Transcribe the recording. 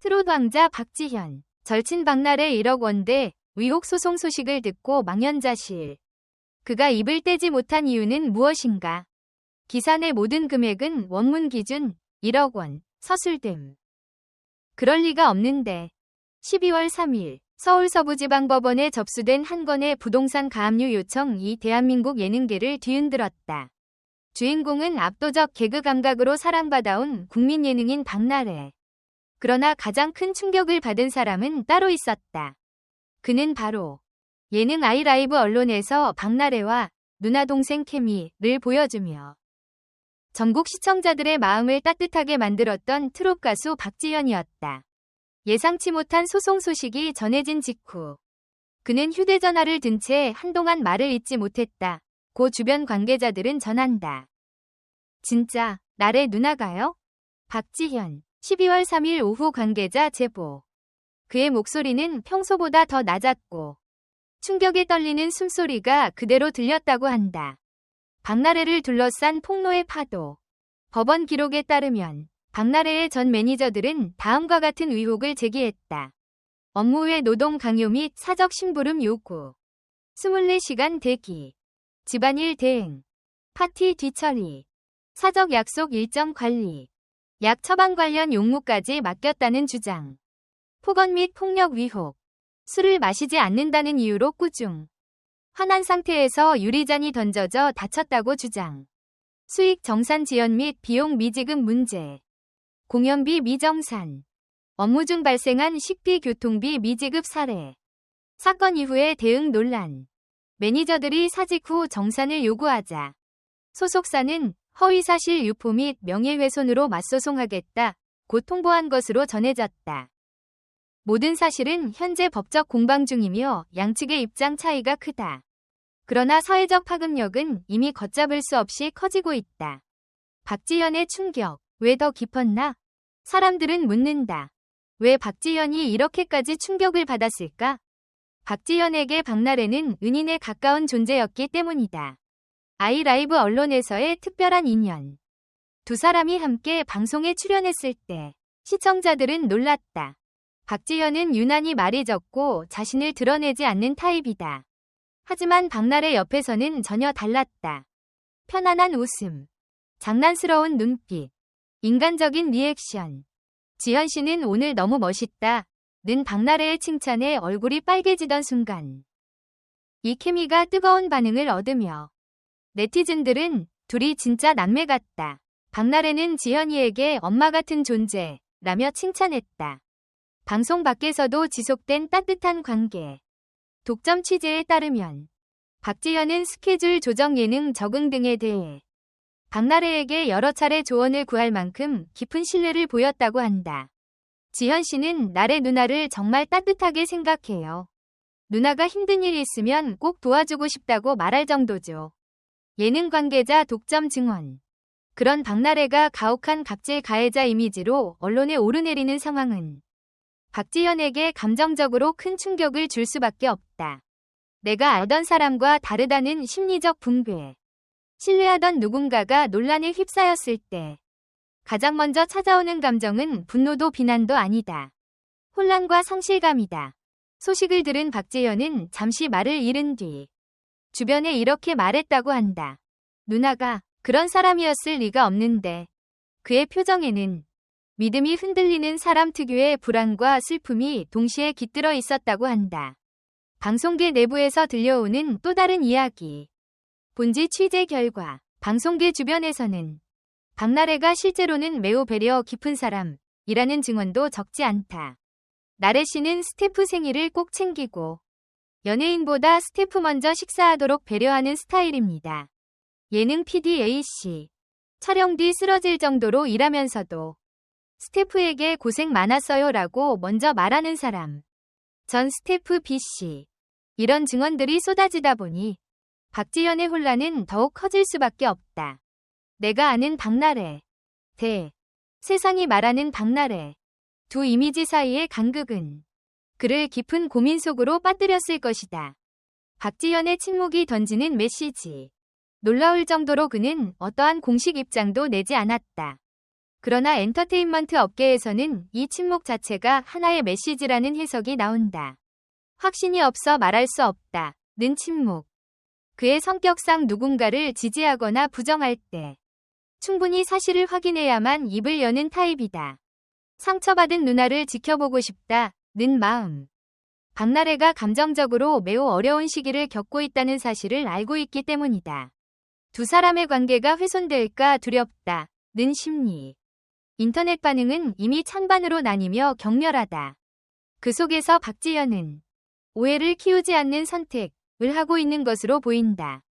트롯 왕자 박지현, 절친 박날의 1억 원대 위혹 소송 소식을 듣고 망연자실. 그가 입을 떼지 못한 이유는 무엇인가? 기사 내 모든 금액은 원문 기준 1억 원, 서술됨. 그럴 리가 없는데. 12월 3일 서울 서부지방법원에 접수된 한 건의 부동산 가압류 요청이 대한민국 예능계를 뒤흔들었다. 주인공은 압도적 개그 감각으로 사랑받아온 국민 예능인 박나래. 그러나 가장 큰 충격을 받은 사람은 따로 있었다. 그는 바로 예능 아이라이브 언론에서 박나래와 누나 동생 케미를 보여주며 전국 시청자들의 마음을 따뜻하게 만들었던 트롯 가수 박지현이었다. 예상치 못한 소송 소식이 전해진 직후 그는 휴대전화를 든 채 한동안 말을 잇지 못했다. 고 주변 관계자들은 전한다. 진짜 나래 누나가요? 박지현 12월 3일 오후 관계자 제보. 그의 목소리는 평소보다 더 낮았고 충격에 떨리는 숨소리가 그대로 들렸다고 한다. 박나래를 둘러싼 폭로의 파도. 법원 기록에 따르면 박나래의 전 매니저들은 다음과 같은 의혹을 제기했다. 업무 외 노동 강요 및 사적 심부름 요구. 24시간 대기. 집안일 대응. 파티 뒤처리. 사적 약속 일정 관리. 약 처방 관련 용무까지 맡겼다는 주장. 폭언 및 폭력 위혹. 술을 마시지 않는다는 이유로 꾸중. 화난 상태에서 유리잔이 던져져 다쳤다고 주장. 수익 정산 지연 및 비용 미지급 문제. 공연비 미정산. 업무 중 발생한 식비 교통비 미지급 사례. 사건 이후의 대응 논란. 매니저들이 사직 후 정산을 요구하자. 소속사는 허위사실 유포 및 명예훼손으로 맞소송하겠다. 고 통보한 것으로 전해졌다. 모든 사실은 현재 법적 공방 중이며 양측의 입장 차이가 크다. 그러나 사회적 파급력은 이미 걷잡을 수 없이 커지고 있다. 박지현의 충격, 왜 더 깊었나? 사람들은 묻는다. 왜 박지현이 이렇게까지 충격을 받았을까? 박지현에게 박나래는 은인에 가까운 존재였기 때문이다. 아이라이브 언론에서의 특별한 인연. 두 사람이 함께 방송에 출연했을 때 시청자들은 놀랐다. 박지현은 유난히 말이 적고 자신을 드러내지 않는 타입이다. 하지만 박나래 옆에서는 전혀 달랐다. 편안한 웃음, 장난스러운 눈빛, 인간적인 리액션. 지현 씨는 오늘 너무 멋있다. 는 박나래의 칭찬에 얼굴이 빨개지던 순간. 이 케미가 뜨거운 반응을 얻으며 네티즌들은 둘이 진짜 남매 같다. 박나래는 지현이에게 엄마 같은 존재 라며 칭찬했다. 방송 밖에서도 지속된 따뜻한 관계. 독점 취재에 따르면 박지현은 스케줄 조정 예능 적응 등에 대해 박나래에게 여러 차례 조언을 구할 만큼 깊은 신뢰를 보였다고 한다. 지현 씨는 나래 누나를 정말 따뜻하게 생각해요. 누나가 힘든 일 있으면 꼭 도와주고 싶다고 말할 정도죠. 예능 관계자 독점 증언. 그런 박나래가 가혹한 갑질 가해자 이미지로 언론에 오르내리는 상황은 박지현에게 감정적으로 큰 충격을 줄 수밖에 없다. 내가 알던 사람과 다르다는 심리적 붕괴. 신뢰하던 누군가가 논란에 휩싸였을 때 가장 먼저 찾아오는 감정은 분노도 비난도 아니다. 혼란과 상실감이다. 소식을 들은 박재현은 잠시 말을 잃은 뒤 주변에 이렇게 말했다고 한다. 누나가 그런 사람이었을 리가 없는데 그의 표정에는 믿음이 흔들리는 사람 특유의 불안과 슬픔이 동시에 깃들어 있었다고 한다. 방송계 내부에서 들려오는 또 다른 이야기. 본지 취재 결과 방송계 주변에서는 박나래가 실제로는 매우 배려 깊은 사람이라는 증언도 적지 않다. 나래 씨는 스태프 생일을 꼭 챙기고 연예인보다 스태프 먼저 식사하도록 배려하는 스타일입니다. 예능 PD A씨. 촬영 뒤 쓰러질 정도로 일하면서도 스태프에게 고생 많았어요 라고 먼저 말하는 사람. 전 스태프 B씨. 이런 증언들이 쏟아지다 보니 박지현의 혼란은 더욱 커질 수밖에 없다. 내가 아는 박나래. 대. 세상이 말하는 박나래. 두 이미지 사이의 간극은 그를 깊은 고민 속으로 빠뜨렸을 것이다. 박지현의 침묵이 던지는 메시지. 놀라울 정도로 그는 어떠한 공식 입장도 내지 않았다. 그러나 엔터테인먼트 업계에서는 이 침묵 자체가 하나의 메시지라는 해석이 나온다. 확신이 없어 말할 수 없다. 는 침묵. 그의 성격상 누군가를 지지하거나 부정할 때 충분히 사실을 확인해야만 입을 여는 타입이다. 상처받은 누나를 지켜보고 싶다. 는 마음. 박나래가 감정적으로 매우 어려운 시기를 겪고 있다는 사실을 알고 있기 때문이다. 두 사람의 관계가 훼손될까 두렵다. 는 심리. 인터넷 반응은 이미 찬반으로 나뉘며 격렬하다. 그 속에서 박지현은 오해를 키우지 않는 선택 을 하고 있는 것으로 보인다.